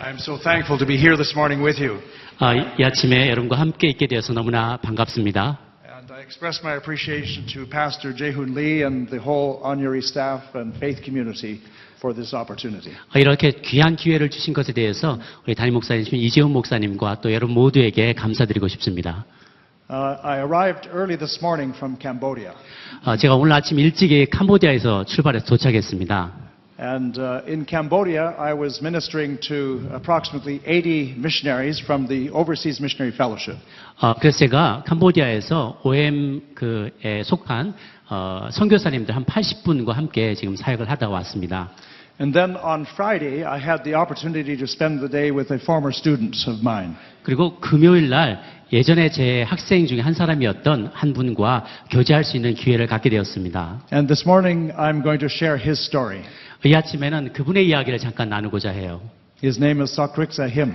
I'm so thankful to be here this morning with you. 아, 이- 이 아침에 여러분과 함께 있게 되어서 너무나 반갑습니다. And I express my appreciation to Pastor Jehun Lee and the whole Onyuri staff and faith community for this opportunity. 어, 이렇게 귀한 기회를 주신 것에 대해서 우리 담임 목사님 이재훈 목사님과 또 여러분 모두에게 감사드리고 싶습니다. Uh, I arrived early this morning from Cambodia. 어, 제가 오늘 아침 일찍이 캄보디아에서 출발해서 도착했습니다. And uh, in Cambodia, I was ministering to approximately 80 missionaries from the Overseas Missionary Fellowship. 어, 그래서 제가 캄보디아에서 OM 그에 속한 어, 선교사님들 한 80분과 함께 지금 사역을 하다 왔습니다. And then on Friday, I had the opportunity to spend the day with a former student of mine. 그리고 금요일 날 예전에 제 학생 중에 한 사람이었던 한 분과 교제할 수 있는 기회를 갖게 되었습니다. And this morning, I'm going to share his story. 이 아침에는 그분의 이야기를 잠깐 나누고자 해요. His name is Sokriksa Him.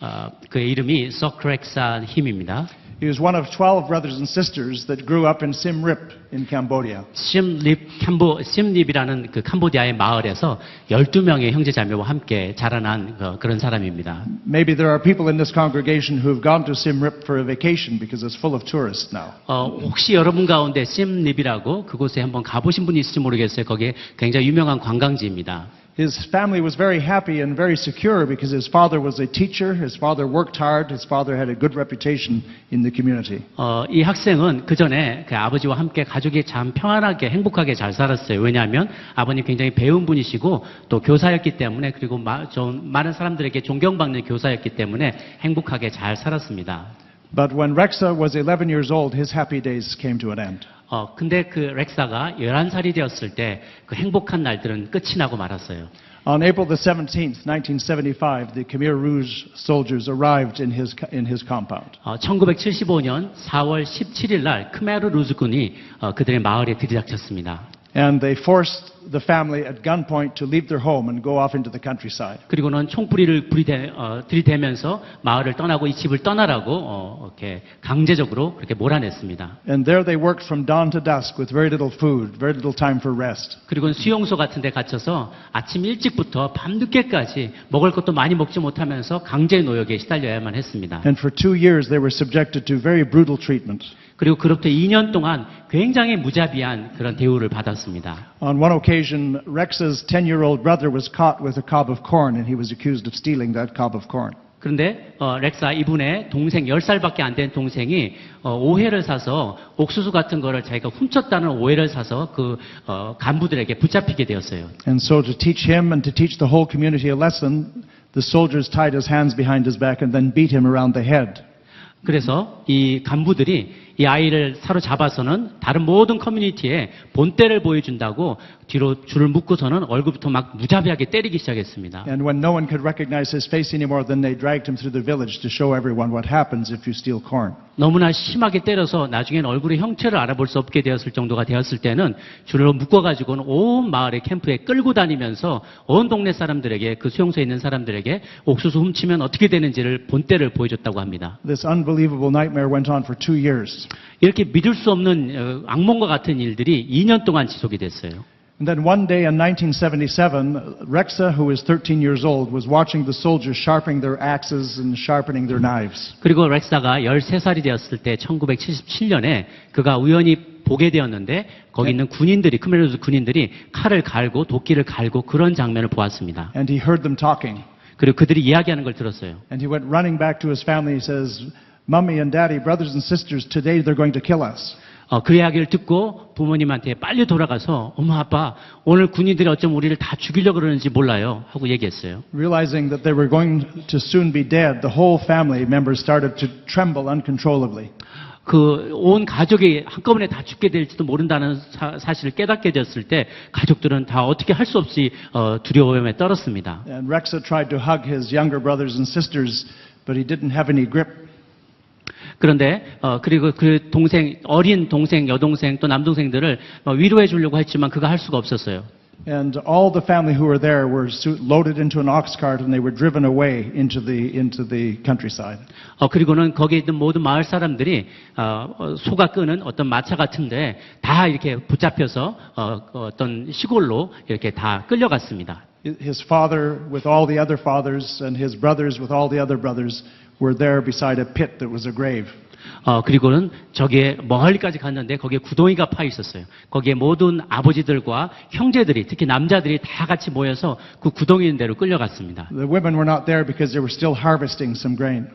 어, 그의 이름이 소크렉사 힘입니다. He was one of 12 brothers and sisters that grew up in Siem Reap in Cambodia. 심립 캄보 심립이라는 그 캄보디아의 마을에서 12명의 형제 자매와 함께 자라난 그, 그런 사람입니다. Maybe there are people in this congregation who have gone to Siem Reap for a vacation because it's full of tourists now. 어, 혹시 여러분 가운데 심립이라고 그곳에 한번 가보신 분이 있을지 모르겠어요. 거기에 굉장히 유명한 관광지입니다. His family was very happy and very secure because his father was a teacher, his father worked hard, his father had a good reputation in the community. 어, 이 학생은 그 전에 그 아버지와 함께 가족이 참 평안하게 행복하게 잘 살았어요. 왜냐하면 아버님 굉장히 배운 분이시고 또 교사였기 때문에 그리고 마, 좀 많은 사람들에게 존경받는 교사였기 때문에 행복하게 잘 살았습니다. But when Rexa was 11 years old, his happy days came to an end. 어, 근데 그 렉사가 11살이 되었을 때 그 행복한 날들은 끝이 나고 말았어요. On April the 17th, 1975, the Khmer Rouge soldiers arrived in his, in his compound. 어, 1975년 4월 17일 날 크메르 루즈군이 어, 그들의 마을에 들이닥쳤습니다. And they forced the family at gunpoint to leave their home and go off into the countryside. 그리고는 총부리를 부리대, 어, 들이대면서 마을을 떠나고 이 집을 떠나라고 어, 이렇게 강제적으로 그렇게 몰아냈습니다. And there they worked from dawn to dusk with very little food, very little time for rest. 그리고 수용소 같은 데 갇혀서 아침 일찍부터 밤 늦게까지 먹을 것도 많이 먹지 못하면서 강제 노역에 시달려야만 했습니다. And for two years they were subjected to very brutal treatment. 그리고 그로부터 2년 동안 굉장히 무자비한 그런 대우를 받았습니다. On one occasion, Rex's 10-year-old brother was caught with a cob of corn and he was accused of stealing that cob of corn. 그런데 어, 렉사 이분의 동생 10살밖에 안 된 동생이 어, 오해를 사서 옥수수 같은 거를 자기가 훔쳤다는 오해를 사서 그 어, 간부들에게 붙잡히게 되었어요. And so to teach him and to teach the whole community a lesson, the soldiers tied his hands behind his back and then beat him around the head. 그래서 이 간부들이 이 아이를 사로잡아서는 다른 모든 커뮤니티에 본때를 보여준다고 뒤로 줄을 묶고서는 얼굴부터 막 무자비하게 때리기 시작했습니다. And when no one could recognize his face anymore, then they dragged him through the village to show everyone what happens if you steal corn. 너무나 심하게 때려서 나중엔 얼굴의 형체를 알아볼 수 없게 되었을 정도가 되었을 때는 줄로 묶어가지고는 온 마을의 캠프에 끌고 다니면서 온 동네 사람들에게 그 수용소에 있는 사람들에게 옥수수 훔치면 어떻게 되는지를 본때를 보여줬다고 합니다. This unbelievable nightmare went on for two years. 이렇게 믿을 수 없는 어, 악몽과 같은 일들이 2년 동안 지속이 됐어요. And then one day in 1977, Rexa, who was 13 years old, was watching the soldiers sharpening their axes and sharpening their knives. 그리고 렉사가 13살이 되었을 때 1977년에 그가 우연히 보게 되었는데 거기 있는 군인들이 크메르즈 군인들이 칼을 갈고 도끼를 갈고 그런 장면을 보았습니다. And he heard them talking. 그리고 그들이 이야기하는 걸 들었어요. And he went running back to his family. He says, Mummy and Daddy, brothers and sisters, today they're going to kill us. 어, 그 이야기를 듣고 부모님한테 빨리 돌아가서 엄마 아빠 오늘 군인들이 어쩜 우리를 다 죽이려고 그러는지 몰라요 하고 얘기했어요. Realizing that they were going to soon be dead, the whole family members started to tremble uncontrollably. 그 온 가족이 한꺼번에 다 죽게 될지도 모른다는 사, 실을 깨닫게 되었을 때 가족들은 다 어떻게 할 수 없이 어, 두려움에 떨었습니다. And Rexa tried to hug his younger brothers and sisters, but he didn't have any grip. 그런데 어, 그리고 그 동생 어린 동생 여동생 또 남동생들을 어, 위로해 주려고 했지만 그가 할 수가 없었어요. And all the family who were there were loaded into an ox cart and they were driven away into the, into the countryside. 어, 그리고는 거기에 있는 모든 마을 사람들이 어, 어, 소가 끄는 어떤 마차 같은데 다 이렇게 붙잡혀서 어, 어떤 시골로 이렇게 다 끌려갔습니다. His father, with all the other fathers, and his brothers, with all the other brothers, were there beside a pit that was a grave. 어, 그리고는 저기에 멀리까지 갔는데 거기에 구덩이가 파 있었어요. 거기에 모든 아버지들과 형제들이 특히 남자들이 다 같이 모여서 그 구덩이 있는 데로 끌려갔습니다. The women were not there because they were still harvesting some grain.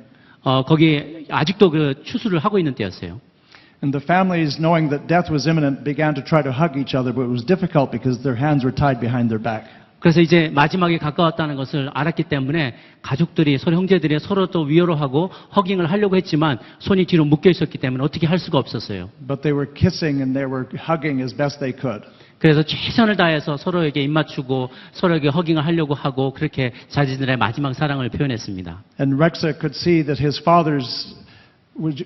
어, 거기 아직도 그 추수를 하고 있는 때였어요. And the families, knowing that death was imminent, began to try to hug each other, but it was difficult because their hands were tied behind their back. 그래서 이제 마지막에 가까웠다는 것을 알았기 때문에 가족들이 서로 형제들이 서로 또 위로를 하고 허깅을 하려고 했지만 손이 뒤로 묶여 있었기 때문에 어떻게 할 수가 없었어요. But they were kissing and they were hugging as best they could. 그래서 최선을 다해서 서로에게 입 맞추고 서로에게 허깅을 하려고 하고 그렇게 자신들의 마지막 사랑을 표현했습니다. And Rexa could see that his father's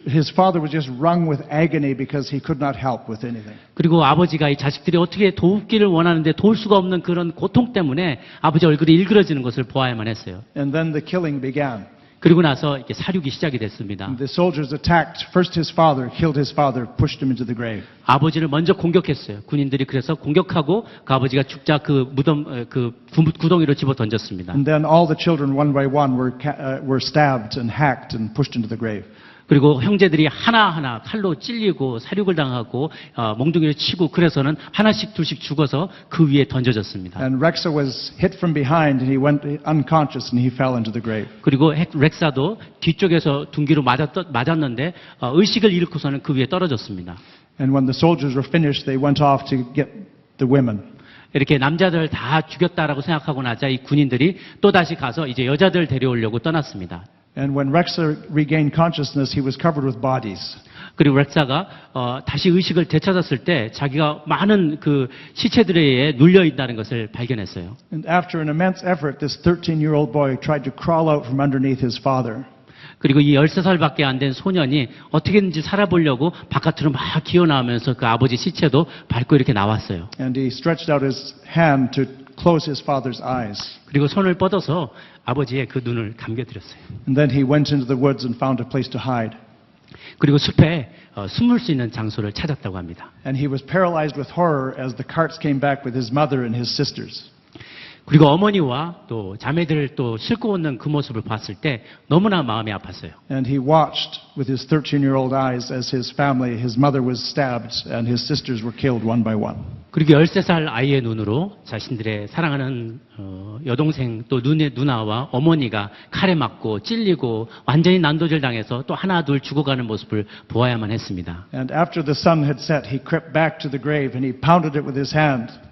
his father was just wrung with agony because he could not help with anything. 그리고 아버지가 이 자식들이 어떻게 도우기를 원하는데 도울 수가 없는 그런 고통 때문에 아버지 얼굴이 일그러지는 것을 보아야만 했어요. And then the killing began. 그리고 나서 이렇게 사륙이 시작이 됐습니다. The soldiers attacked first his father, killed his father, pushed him into the grave. 아버지를 먼저 공격했어요. 군인들이 그래서 공격하고 그 아버지가 죽자 그 무덤 어, 그 구- 구덩이로 집어 던졌습니다. And then all the children, one by one, were, ca- uh, were stabbed and hacked and pushed into the grave. 그리고 형제들이 하나하나 칼로 찔리고 사륙을 당하고 어, 몽둥이를 치고 그래서는 하나씩 둘씩 죽어서 그 위에 던져졌습니다. And Rexa was hit from behind and he went unconscious and he fell into the grave. 그리고 핵- 렉사도 뒤쪽에서 둔기로 맞았, 맞았는데 어, 의식을 잃고서는 그 위에 떨어졌습니다. And when the soldiers were finished, they went off to get the women. 이렇게 남자들 다 죽였다라고 생각하고 나자 이 군인들이 또 다시 가서 이제 여자들 데려오려고 떠났습니다. And when Rexa regained consciousness, he was covered with bodies. 그리고 렉사가 어, 다시 의식을 되찾았을 때 자기가 많은 그 시체들에 의해 눌려 있다는 것을 발견했어요. And after an immense effort, this 13 year old boy tried to crawl out from underneath his father. 그리고 이 13살밖에 안 된 소년이 어떻게든지 살아보려고 바깥으로 막 기어나오면서 그 아버지 시체도 밟고 이렇게 나왔어요. And he stretched out his hand to close his father's eyes. 그리고 손을 뻗어서 아버지의 그 눈을 감겨드렸어요. And then he went into the woods and found a place to hide. 그리고 숲에 어, 숨을 수 있는 장소를 찾았다고 합니다. And he was paralyzed with horror as the carts came back with his mother and his sisters. 그리고 어머니와 또 자매들을 또 싣고 오는 그 모습을 봤을 때 너무나 마음이 아팠어요. And he watched with his 13 year old eyes as his family, his mother was stabbed and his sisters were killed one by one. 그리고 13살 아이의 눈으로 자신들의 사랑하는 어, 여동생 또 눈의 누나와 어머니가 칼에 맞고 찔리고 완전히 난도질 당해서 또 하나 둘 죽어가는 모습을 보아야만 했습니다. And after the sun had set, he crept back to the grave and he pounded it with his hand.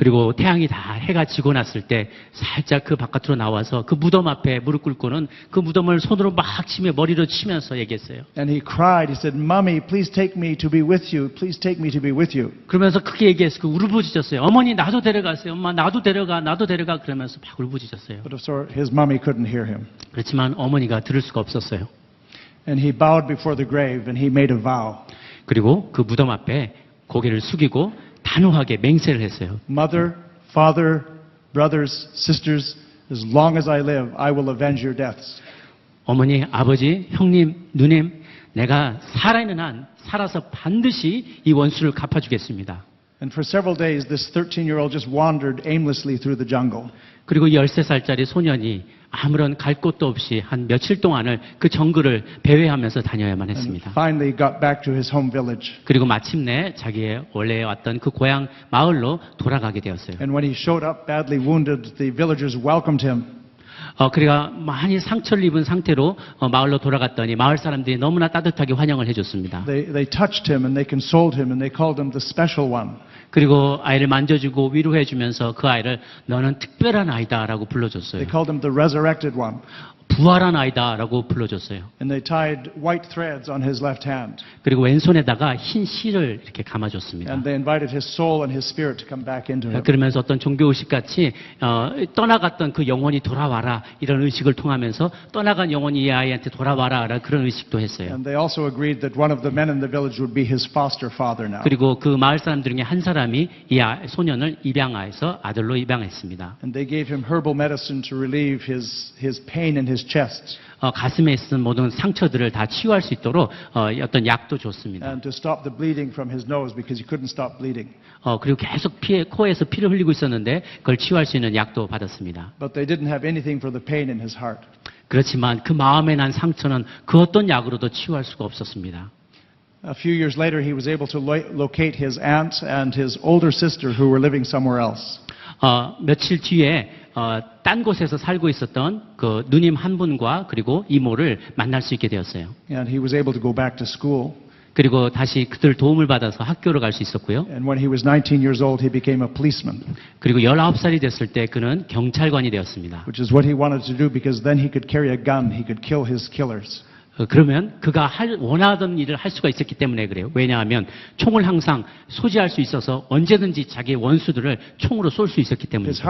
그리고 태양이 다 해가 지고 났을 때 살짝 그 바깥으로 나와서 그 무덤 앞에 무릎 꿇고는 그 무덤을 손으로 막 치며 머리로 치면서 얘기했어요. And he cried, he said, Mommy, please take me to be with you. Please take me to be with you. 그러면서 크게 얘기해서 그 울부짖었어요. 어머니 나도 데려가세요. 엄마 나도 데려가 나도 데려가 그러면서 막 울부짖었어요. But of course, his mommy couldn't hear him. 그렇지만 어머니가 들을 수가 없었어요. And he bowed before the grave and he made a vow. 그리고 그 무덤 앞에 고개를 숙이고 단호하게 맹세를 했어요. Mother, father, brothers, sisters, as long as I live, I will avenge your deaths. 어머니, 아버지, 형님, 누님, 내가 살아있는 한 살아서 반드시 이 원수를 갚아주겠습니다. And for several days, this 13 year old just wandered aimlessly through the jungle. 그리고 이 13살짜리 소년이 아무런 갈 곳도 없이 한 며칠 동안을 그 정글을 배회하면서 다녀야만 했습니다. finally got back to his home village. 그리고 마침내 자기의 원래 왔던 그 고향 마을로 돌아가게 되었어요. And when he showed up badly wounded, the villagers welcomed him. 어, 그래가 많이 상처를 입은 상태로 어, 마을로 돌아갔더니 마을 사람들이 너무나 따뜻하게 환영을 해줬습니다. They, they touched him and they consoled him and they called him the special one. 그리고 아이를 만져주고 위로해주면서 그 아이를 너는 특별한 아이다라고 They 불러줬어요. called him the resurrected one. 부활한 아이다라고 불러줬어요. And they tied white threads on his left hand. 그리고 왼손에다가 흰 실을 이렇게 감아줬습니다. And they invited his soul and his spirit to come back into him. 그러면서 어떤 종교 의식 같이 어, 떠나갔던 그 영혼이 돌아와라 이런 의식을 통하면서 떠나간 영혼이 이 아이한테 돌아와라 그런 의식도 했어요. And they also agreed that one of the men in the village would be his foster father now. 그리고 그 마을 사람들 중에 한 사람이 이 아- 소년을 입양하여서 아들로 입양했습니다. And they gave him herbal medicine to relieve his, his pain in his chest. 어, 가슴에 있은 모든 상처들을 다 치유할 수 있도록 어, 어떤 약도 줬습니다. and to stop the bleeding from his nose because he couldn't stop bleeding. 어, 그리고 계속 피에, 코에서 피를 흘리고 있었는데 그걸 치유할 수 있는 약도 받았습니다. But they didn't have anything for the pain in his heart. 그렇지만 그 마음에 난 상처는 그 어떤 약으로도 치유할 수가 없었습니다. A few years later, he was able to lo- locate his aunt and his older sister who were living somewhere else. 어, 며칠 뒤에 어, 딴 곳에서 살고 있었던 그 누님 한 분과 그리고 이모를 만날 수 있게 되었어요. And he was able to go back to school. 그리고 다시 그들 도움을 받아서 학교를 갈수 있었고요. And when he was 19 years old, he became a policeman, 그리고 19살이 됐을 때 그는 경찰관이 되었습니다. which is what he wanted to do because then he could carry a gun. He could kill his killers. 어, 그러면 그가 할- 원하던 일을 할 수가 있었기 때문에 그래요. 왜냐하면 총을 항상 소지할 수 있어서 언제든지 자기의 원수들을 총으로 쏠 수 있었기 bitterness.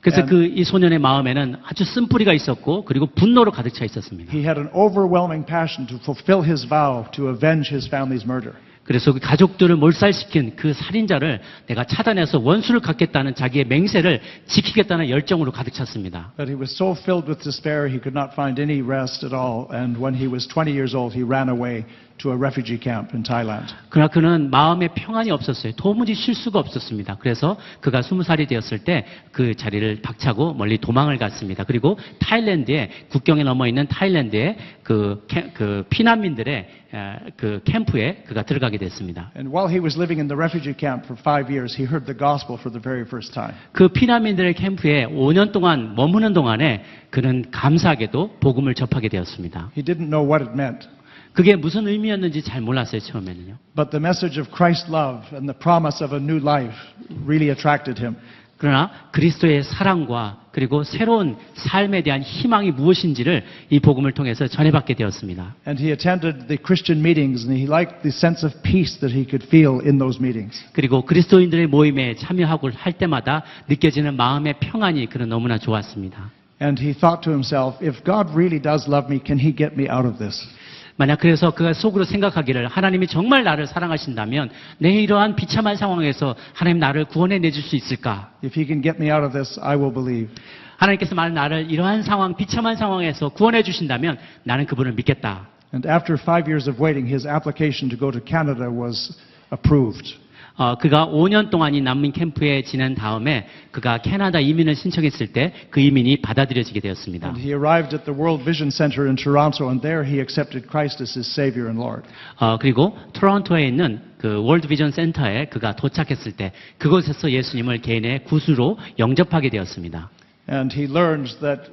그래서 그 이 소년의 마음에는 아주 쓴 뿌리가 있었고 그리고 분노로 가득 차 있었습니다. He had an overwhelming passion to fulfill his vow to avenge his family's murder. 그래서 그 가족들을 몰살시킨 그 살인자를 내가 차단해서 원수를 갖겠다는 자기의 맹세를 지키겠다는 열정으로 가득 찼습니다. But he was so filled with despair he could not find any rest at all. And when he was 20 years old, he ran away to a refugee camp in Thailand. 그러나 그는 마음에 평안이 없었어요. 도무지 쉴 수가 없었습니다. 그래서 그가 스무 살이 되었을 때 그 자리를 박차고 멀리 도망을 갔습니다. 그리고 타일랜드에 국경에 넘어 있는 타일랜드의 그, 캠- 그 피난민들의 에, 그 캠프에 그가 들어가게 됐습니다. And while he was living in the refugee camp for five years, he heard the gospel for the very first time. 그 피난민들의 캠프에 5년 동안 머무는 동안에 그는 감사하게도 복음을 접하게 되었습니다. He didn't know what it meant. 그게 무슨 의미였는지 잘 몰랐어요, 처음에는요. But the message of Christ's love and the promise of a new life really attracted him. 그러나 그리스도의 사랑과 그리고 새로운 삶에 대한 희망이 무엇인지를 이 복음을 통해서 전해받게 되었습니다. And he attended the Christian meetings and he liked the sense of peace that he could feel in those meetings. 그리고 그리스도인들의 모임에 참여하고 할 때마다 느껴지는 마음의 평안이 그는 너무나 좋았습니다. And he thought to himself, if God really does love me, can he get me out of this? 만약 그래서 그가 속으로 생각하기를 하나님이 정말 나를 사랑하신다면 내 이러한 비참한 상황에서 하나님 나를 구원해 내줄 수 있을까? If he can get me out of this, I will believe. 하나님께서 만 나를 이러한 상황, 비참한 상황에서 구원해 주신다면 나는 그분을 믿겠다. And after five years of waiting, his application to go to Canada was approved. 어, 그가 5년 동안 이 난민 캠프에 지낸 다음에 그가 캐나다 이민을 신청했을 때 그 이민이 받아들여지게 되었습니다. And he arrived at the World Vision Center in Toronto, and there he accepted Christ as his Savior and Lord. 어, 그리고 토론토에 있는 그 월드 비전 센터에 그가 도착했을 때 그곳에서 예수님을 개인의 구수로 영접하게 되었습니다. And he learned that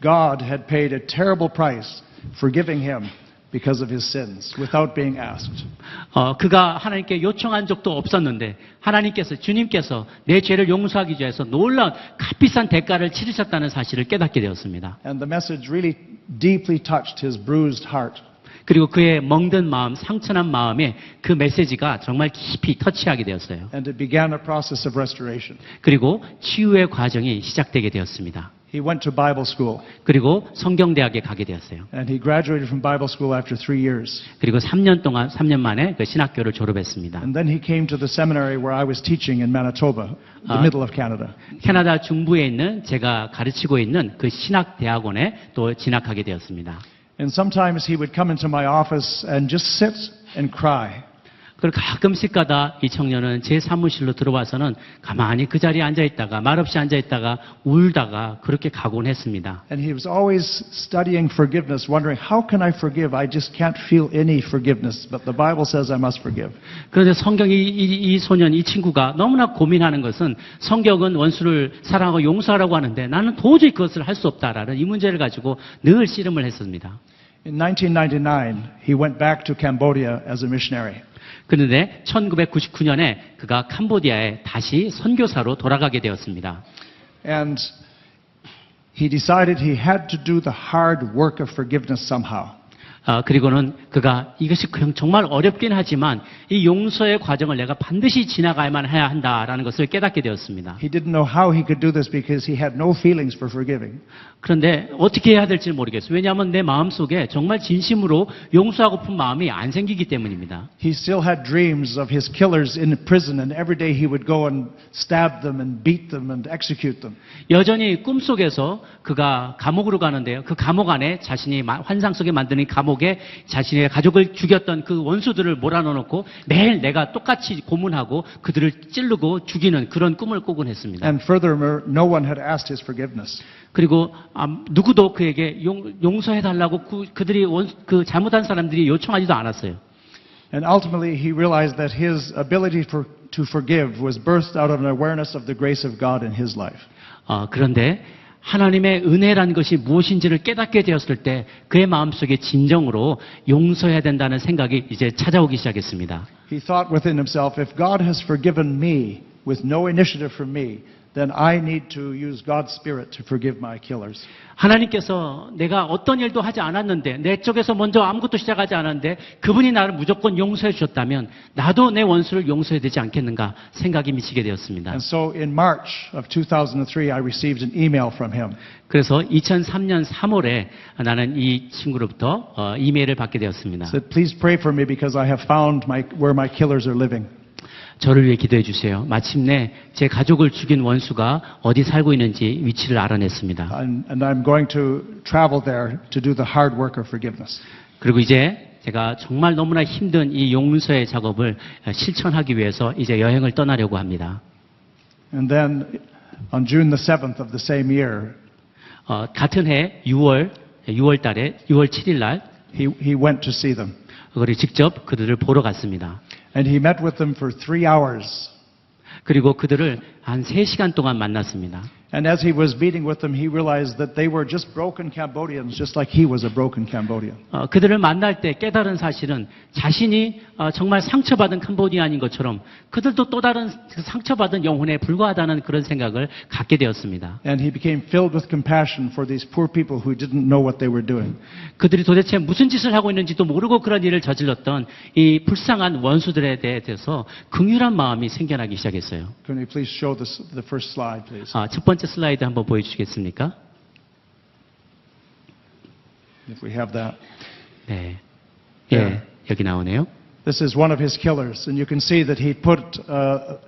God had paid a terrible price for giving him because of his sins without being asked. 어, 그가 하나님께 요청한 적도 없었는데 하나님께서 주님께서 내 죄를 용서하기 위해서 놀라운 값비싼 대가를 치르셨다는 사실을 깨닫게 되었습니다. And the message really deeply touched his bruised heart. 그리고 그의 멍든 마음, 상처난 마음에 그 메시지가 정말 깊이 터치하게 되었어요. And it began a process of restoration. 그리고 치유의 과정이 시작되게 되었습니다. He went to Bible school, 그리고 성경대학에 가게 되었어요. and he graduated from Bible school after three years. 그리고 3년 동안, 3년 만에 그 신학교를 졸업했습니다. And then he came to the seminary where I was teaching in Manitoba, the Ah. middle of Canada. 캐나다 중부에 있는 제가 가르치고 있는 그 신학대학원에 또 진학하게 되었습니다. And sometimes he would come into my office and just sit and cry. 그리고 가끔씩 가다 이 청년은 제 사무실로 들어와서는 가만히 그 자리에 앉아 있다가 말없이 앉아 있다가 울다가 그렇게 가곤 했습니다. And he was always studying forgiveness, wondering, how can I forgive? I just can't feel any forgiveness. But the Bible says I must forgive. 그런데 성경이 이, 이 소년, 이 친구가 너무나 고민하는 것은 성경은 원수를 사랑하고 용서하라고 하는데 나는 도저히 그것을 할 수 없다라는 이 문제를 가지고 늘 씨름을 했습니다. In 1999, he went back to Cambodia as a missionary. 그런데 1999년에 그가 캄보디아에 다시 선교사로 돌아가게 되었습니다. And he decided he had to do the hard work of forgiveness somehow. 아, 그리고는 그가 이것이 정말 어렵긴 하지만 이 용서의 과정을 내가 반드시 지나가야만 해야 한다라는 것을 깨닫게 되었습니다. He didn't know how he could do this because he had no feelings for forgiving. 그런데 어떻게 해야 될지 모르겠어요. 왜냐하면 내 마음 속에 정말 진심으로 용서하고픈 마음이 안 생기기 때문입니다. He still had dreams of his killers in prison, and every day he would go and stab them and beat them and execute them. 여전히 꿈속에서 그가 감옥으로 가는데요. 그 감옥 안에 자신이 마- 환상 속에 만드는 이 감옥에 자신의 가족을 죽였던 그 원수들을 몰아넣어놓고 매일 내가 똑같이 고문하고 그들을 찌르고 죽이는 그런 꿈을 꾸곤 했습니다. And furthermore, no one had asked his forgiveness. 그리고 아, 누구도 그에게 용, 용서해달라고 그, 그들이 원, 그 잘못한 사람들이 요청하지도 않았어요. And ultimately, he realized that his ability for, to forgive was birthed out of an awareness of the grace of God in his life. 어, 그런데 하나님의 은혜란 것이 무엇인지를 깨닫게 되었을 때 그의 마음속에 진정으로 용서해야 된다는 생각이 이제 찾아오기 시작했습니다. He thought within himself, if God has forgiven me with no initiative from me, then I need to use God's Spirit to forgive my killers. 하나님께서 내가 어떤 일도 하지 않았는데 내 쪽에서 먼저 아무것도 시작하지 않았는데 그분이 나를 무조건 용서해 주셨다면 나도 내 원수를 용서해야 되지 않겠는가 생각이 미치게 되었습니다. And so in March of 2003, I received an email from him. 그래서 2003년 3월에 나는 이 친구로부터 어, 이메일을 받게 되었습니다. said, please pray for me because I have found my, where my killers are living. 저를 위해 기도해 주세요. 마침내 제 가족을 죽인 원수가 어디 살고 있는지 위치를 알아냈습니다. And, and I'm going to travel there to do the hard work of forgiveness. 그리고 이제 제가 정말 너무나 힘든 이 용서의 작업을 실천하기 위해서 이제 여행을 떠나려고 합니다. And then on June the 7th of the same year, 어, 같은 해 6월 6월 달에 6월 7일 날 he, he went to see them. 그걸 직접 그들을 보러 갔습니다. And he met with them for three hours. 그리고 그들을 한 3시간 동안 만났습니다. And as he was meeting with them, he realized that they were just broken Cambodians, just like he was a broken Cambodian. 어, 그들을 만날 때 깨달은 사실은 자신이 어, 정말 상처받은 캄보디아인 것처럼 그들도 또 다른 그 상처받은 영혼에 불과하다는 그런 생각을 갖게 되었습니다. And he became filled with compassion for these poor people who didn't know what they were doing. 그들이 도대체 무슨 짓을 하고 있는지도 모르고 그런 일을 저질렀던 이 불쌍한 원수들에 대해서 긍휼한 마음이 생겨나기 시작했어요. Can you please show this, the first slide, please? 아, 첫 번째 슬라이드 한번 보여주시겠습니까? If we have that. 네. 네. 예, 여기 나오네요. This is one of his killers, and you can see that he put uh, uh,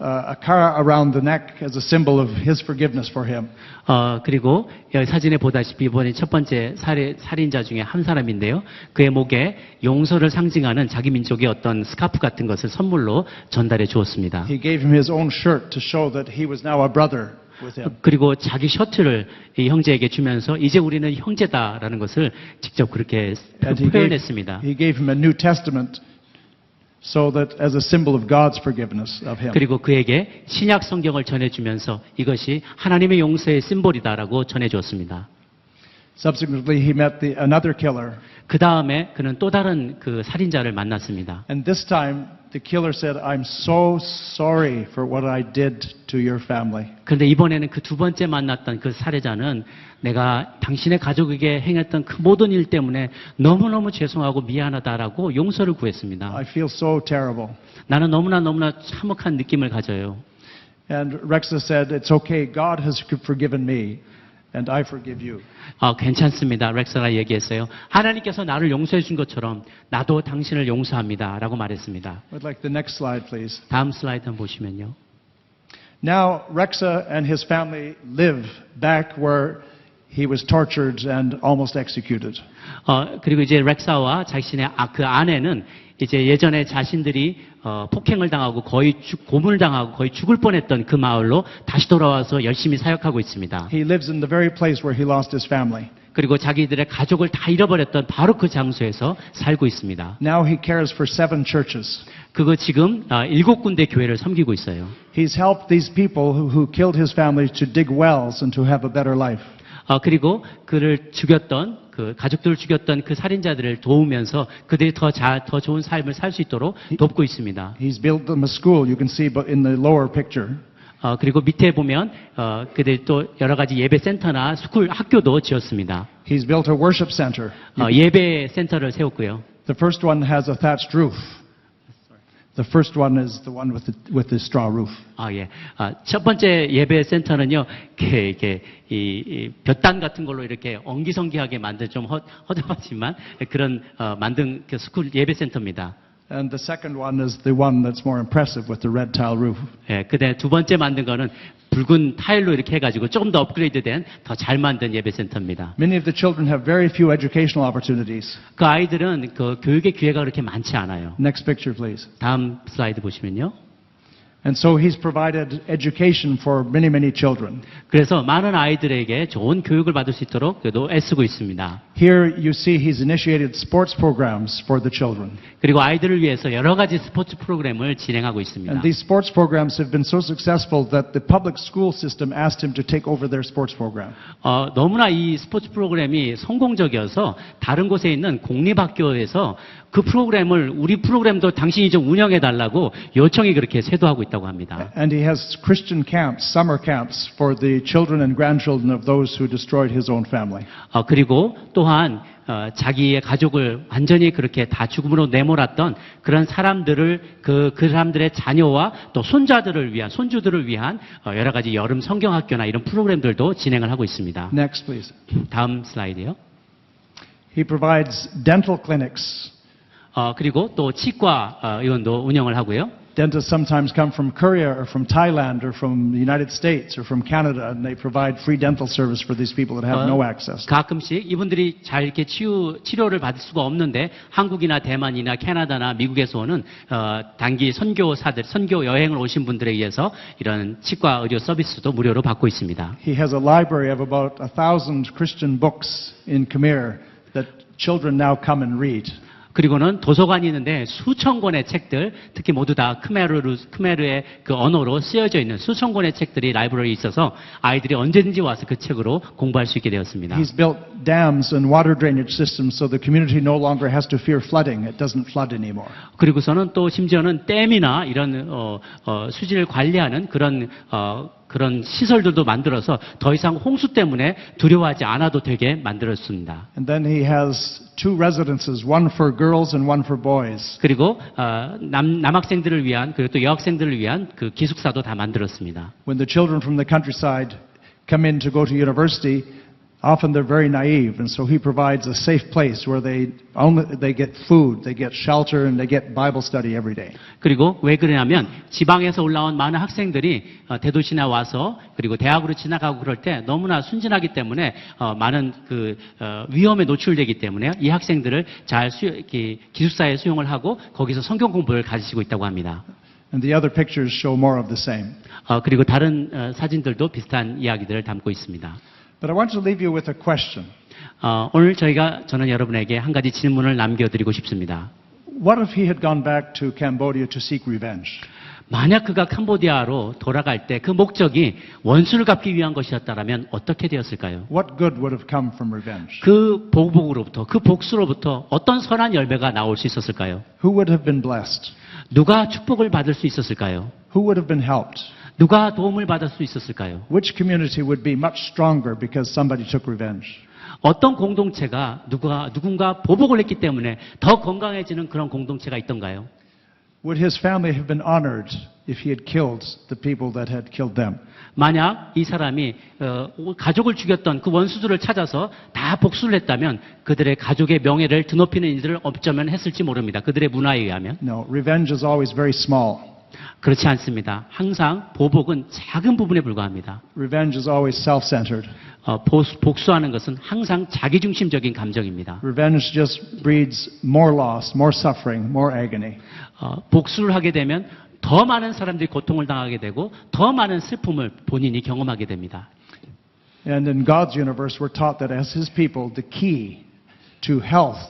a car around the neck as a symbol of his forgiveness for him. 어, 그리고 여기 사진에 보다시피 이번에 첫 번째 살해, 살인자 중에 한 사람인데요. 그의 목에 용서를 상징하는 자기 민족의 어떤 스카프 같은 것을 선물로 전달해 주었습니다. He gave him his own shirt to show that he was now a brother with him. 그리고 자기 셔츠를 이 형제에게 주면서 이제 우리는 형제다라는 것을 직접 그렇게 And he gave, 표현했습니다. he gave him a New Testament so that as a symbol of God's forgiveness of him. 그리고 그에게 신약 성경을 전해 주면서 이것이 하나님의 용서의 심볼이다라고 전해주었습니다. Subsequently, he met the, another killer, 그 다음에 그는 또 다른 그 살인자를 만났습니다. and this time the killer said, I'm so sorry for what I did to your family. 그런데 이번에는 그 두 번째 만났던 그 살해자는 내가 당신의 가족에게 행했던 그 모든 일 때문에 너무너무 죄송하고 미안하다라고 용서를 구했습니다. I feel so terrible. 나는 너무나 너무나 참혹한 느낌을 가져요. And Rexa said, It's okay, God has forgiven me, and I forgive you. 아, 괜찮습니다. 렉사가 얘기했어요. 하나님께서 나를 용서해 준 것처럼 나도 당신을 용서합니다. 라고 말했습니다. I'd like the next slide, please. 다음 슬라이드 한번 보시면요. Now, Rexa and his family live back where he was tortured and almost executed. 어, 그리고 이제 렉사와 자신의 아, 그 아내는 이제 예전에 자신들이 어, 폭행을 당하고 거의 죽- 고문을 당하고 거의 죽을 뻔했던 그 마을로 다시 돌아와서 열심히 사역하고 있습니다. He lives in the very place where he lost his family. 그리고 자기들의 가족을 다 잃어버렸던 바로 그 장소에서 살고 있습니다. Now he cares for seven churches. 그거 지금 아, 일곱 군데 교회를 섬기고 있어요. He's helped these people who, who killed his family to dig wells and to have a better life. 어, 그리고 그를 죽였던 그 가족들을 죽였던 그 살인자들을 도우면서 그들이 더, 자, 더 좋은 삶을 살 수 있도록 돕고 있습니다. He's built them a school, you can see but in the lower picture. 어, 그리고 밑에 보면 어, 그들 또 여러 가지 예배 센터나 스쿨 학교도 지었습니다. He's built a worship center. 어, 예배 센터를 세웠고요. The first one has a thatched roof. The first one is the one with the, with the straw roof. 아, 예. 아, 첫 번째 예배 센터는요, 이렇게, 이렇게, 이, 이 볕단 같은 걸로 이렇게 엉기성기하게 만든 좀 허, 허접하지만 그런, 어, 만든 그 스쿨 예배 센터입니다. And the second one is the one that's more impressive with the red tile roof. 예, 그다음에 두 번째 만든 거는 붉은 타일로 이렇게 해가지고 조금 더 업그레이드된 더 잘 만든 예배 센터입니다. Many of the children have very few educational opportunities. 그 아이들은 그 교육의 기회가 그렇게 많지 않아요. Next picture, please. 다음 슬라이드 보시면요. And so he's provided education for many, many children. 그래서 많은 아이들에게 좋은 교육을 받을 수 있도록 그래도 애쓰고 있습니다. Here you see he's initiated sports programs for the children. 그리고 아이들을 위해서 여러 가지 스포츠 프로그램을 진행하고 있습니다. And these sports programs have been so successful that the public school system asked him to take over their sports program. 어, 너무나 이 스포츠 프로그램이 성공적이어서 다른 곳에 있는 공립학교에서 그 프로그램을 우리 프로그램도 당신이 좀 운영해 달라고 요청이 그렇게 쇄도하고 있다 고 합니다. And he has Christian camps, summer camps for the children and grandchildren of those who destroyed his own family. 어, 그리고 또한 어, 자기의 가족을 완전히 그렇게 다 죽음으로 내몰았던 그런 사람들을 그, 그 사람들의 자녀와 또 손자들을 위한 손주들을 위한 어, 여러 가지 여름 성경학교나 이런 프로그램들도 진행을 하고 있습니다. Next, please. 다음 슬라이드요. He provides dental clinics. 어, 그리고 또 치과 어, 의원도 운영을 하고요. Dentists sometimes come from Korea or from Thailand or from the United States or from Canada, and they provide free dental service for these people that have 어, no access. 가끔씩 이분들이 잘 이렇게 치유, 치료를 받을 수가 없는데 한국이나 대만이나 캐나다나 미국에서 오는 어, 단기 선교사들, 선교 여행을 오신 분들에 의해서 이런 치과 의료 서비스도 무료로 받고 있습니다. He has a library of about a thousand Christian books in Khmer that children now come and read. 그리고는 도서관이 있는데 수천 권의 책들, 특히 모두 다 크메르, 크메르의 그 언어로 쓰여져 있는 수천 권의 책들이 라이브러리에 있어서 아이들이 언제든지 와서 그 책으로 공부할 수 있게 되었습니다. He's built dams and water drainage systems so the community no longer has to fear flooding. It doesn't flood anymore. 그리고서는 또 심지어는 댐이나 이런 어, 어, 수질을 관리하는 그런 어, 그런 시설들도 만들어서 더 이상 홍수 때문에 두려워하지 않아도 되게 만들었습니다. And then he has two residences, one for girls and one for boys. 그리고 어, 남, 남학생들을 위한 그리고 또 여학생들을 위한 그 기숙사도 다 만들었습니다. When the children from the countryside come in to go to university, often they're very naive, and so he provides a safe place where they only they get food, they get shelter, and they get Bible study every day. 그리고 왜 그러냐면 지방에서 올라온 많은 학생들이 어, 대도시나 와서 그리고 대학으로 지나가고 그럴 때 너무나 순진하기 때문에 어, 많은 그 어, 위험에 노출되기 때문에 이 학생들을 잘 수, 기숙사에 수용을 하고 거기서 성경 공부를 가지시고 있다고 합니다. And the other pictures show more of the same. 어, 그리고 다른 어, 사진들도 비슷한 이야기들을 담고 있습니다. But I want to leave you with a question. 어, 오늘 저희가 저는 여러분에게 한 가지 질문을 남겨드리고 싶습니다. What if he had gone back to Cambodia to seek revenge? 만약 그가 캄보디아로 돌아갈 때 그 목적이 원수를 갚기 위한 것이었다면 어떻게 되었을까요? What good would have come from revenge? 그 보복으로부터 그 복수로부터 어떤 선한 열매가 나올 수 있었을까요? Who would have been blessed? 누가 축복을 받을 수 있었을까요? Who would have been helped? 누가 도움을 받을 수 있었을까요? Which community would be much stronger because somebody took revenge? 어떤 공동체가 누가 누군가 보복을 했기 때문에 더 건강해지는 그런 공동체가 있던가요? Would his family have been honored if he had killed the people that had killed them? 만약 이 사람이 어, 가족을 죽였던 그 원수들을 찾아서 다 복수를 했다면 그들의 가족의 명예를 드높이는 일들을 어쩌면 했을지 모릅니다. 그들의 문화에 의하면 No, revenge is always very small. 그렇지 않습니다. 항상 보복은 작은 부분에 불과합니다. Revenge is always self-centered. 어, 복수하는 것은 항상 자기중심적인 감정입니다. Revenge just breeds more loss, more suffering, more agony. 어, 복수를 하게 되면 더 많은 사람들이 고통을 당하게 되고 더 많은 슬픔을 본인이 경험하게 됩니다. And in God's universe, we're taught that as His people, the key to health,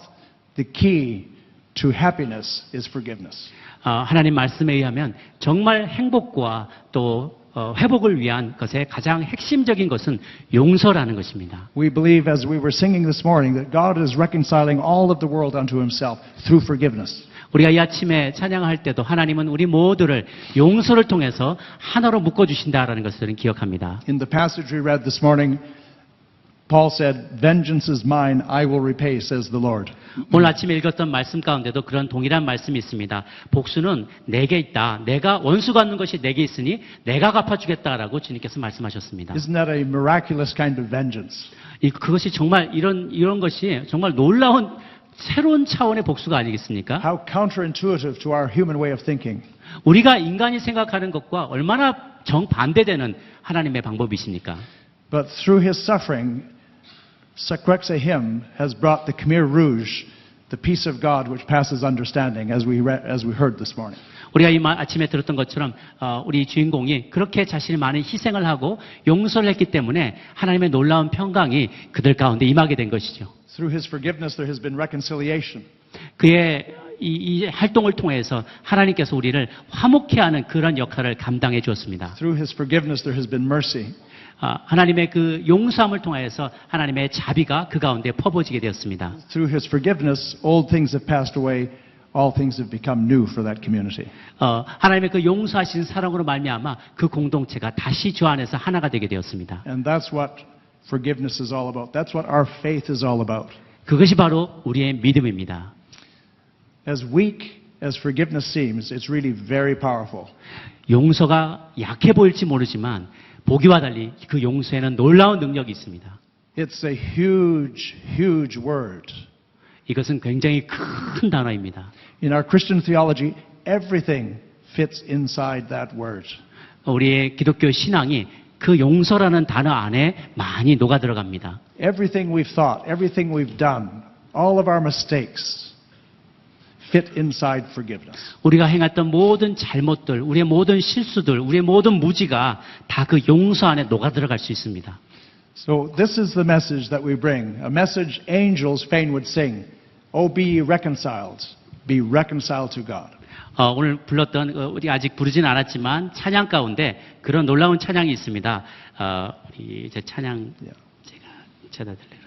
the key to happiness is forgiveness. 어, 하나님 말씀에 의하면 정말 행복과 또 어, 회복을 위한 것의 가장 핵심적인 것은 용서라는 것입니다. We believe, as we were singing this morning, that God is reconciling all of the world unto Himself through forgiveness. 우리가 이 아침에 찬양할 때도 하나님은 우리 모두를 용서를 통해서 하나로 묶어 주신다라는 것을 기억합니다. In the passage we read this morning, Paul said, Vengeance is mine, I will repay, says the Lord. 오늘 아침에 읽었던 말씀 가운데도 그런 동일한 말씀이 있습니다. 복수는 내게 있다. 내가 원수 갚는 것이 내게 있으니 내가 갚아주겠다라고 주님께서 말씀하셨습니다. Isn't that a miraculous kind of vengeance? 이- 그것이 정말 이런 이런 것이 정말 놀라운 새로운 차원의 복수가 아니겠습니까? How counterintuitive to our human way of thinking. 우리가 인간이 생각하는 것과 얼마나 정반대되는 하나님의 방법이십니까? But through his suffering, Sakrekse hymn has brought the Khmer Rouge, the peace of God which passes understanding, as we, re- as we heard this morning. 우리가 이 마- 아침에 들었던 것처럼 어, 우리 주인공이 그렇게 자신이 많은 희생을 하고 용서를 했기 때문에 하나님의 놀라운 평강이 그들 가운데 임하게 된 것이죠. Through his forgiveness, there has been reconciliation. 그의 이, 이 활동을 통해서 하나님께서 우리를 화목케 하는 그런 역할을 감당해 주었습니다. Through his forgiveness, there has been mercy. 아, 하나님의 그 용서함을 통해서 하나님의 자비가 그 가운데 퍼부어지게 되었습니다. Through his forgiveness, old things have passed away, all things have become new for that community. 어, 하나님의 그 용서하신 사랑으로 말미암아 그 공동체가 다시 주 안에서 하나가 되게 되었습니다. And that's what forgiveness is all about. That's what our faith is all about. 그것이 바로 우리의 믿음입니다. As weak as forgiveness seems, it's really very powerful. 용서가 약해 보일지 모르지만 보기와 달리 그 용서에는 놀라운 능력이 있습니다. It's a huge, huge word. 이것은 굉장히 큰 단어입니다. In our Christian theology, everything fits inside that word. 우리의 기독교 신앙이 그 용서라는 단어 안에 많이 녹아 들어갑니다. Everything we've thought, everything we've done, all of our mistakes Fit inside forgiveness. 우리가 행했던 모든 잘못들, 우리의 모든 실수들, 우리의 모든 무지가 다 그 용서 안에 녹아 들어갈 수 있습니다. So this is the message that we bring, a message angels fain would sing. Oh, be reconciled, be reconciled to God. 어, 오늘 불렀던 어, 우리 아직 부르진 않았지만 찬양 가운데 그런 놀라운 찬양이 있습니다. 어, 우리 이제 찬양. 제가 찾아드리는데요.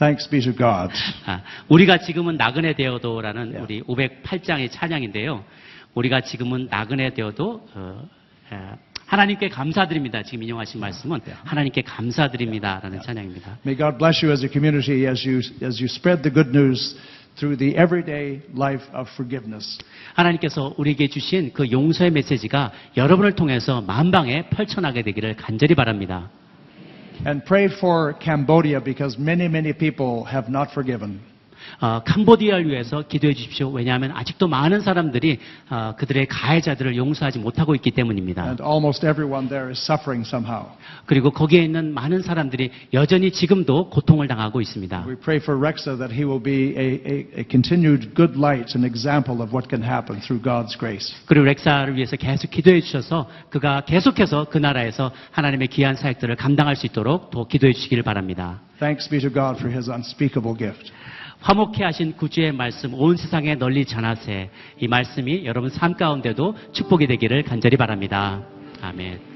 Thanks be to God. 아, 우리가 지금은 나그네 되어도라는 야. 우리 508장의 찬양인데요. 우리가 지금은 나그네 되어도 어, 에, 하나님께 감사드립니다. 지금 인용하신 말씀은 하나님께 감사드립니다라는 찬양입니다. May God bless you as a community as you, as you spread the good news through the everyday life of forgiveness. 하나님께서 우리에게 주신 그 용서의 메시지가 여러분을 통해서 만방에 펼쳐나게 되기를 간절히 바랍니다. And pray for Cambodia because many, many people have not forgiven. 어, 캄보디아를 위해서 기도해 주십시오. 왜냐하면 아직도 많은 사람들이 어, 그들의 가해자들을 용서하지 못하고 있기 때문입니다. And almost everyone there is suffering somehow. 그리고 거기에 있는 많은 사람들이 여전히 지금도 고통을 당하고 있습니다. We pray for Rexa that he will be a, a, a continued good light, an example of what can happen through God's grace. 그리고 렉사를 위해서 계속 기도해 주셔서 그가 계속해서 그 나라에서 하나님의 귀한 사역들을 감당할 수 있도록 더 기도해 주시기를 바랍니다. Thanks be to God for his unspeakable gift. 화목해 하신 구주의 말씀 온 세상에 널리 전하세. 이 말씀이 여러분 삶 가운데도 축복이 되기를 간절히 바랍니다. 아멘.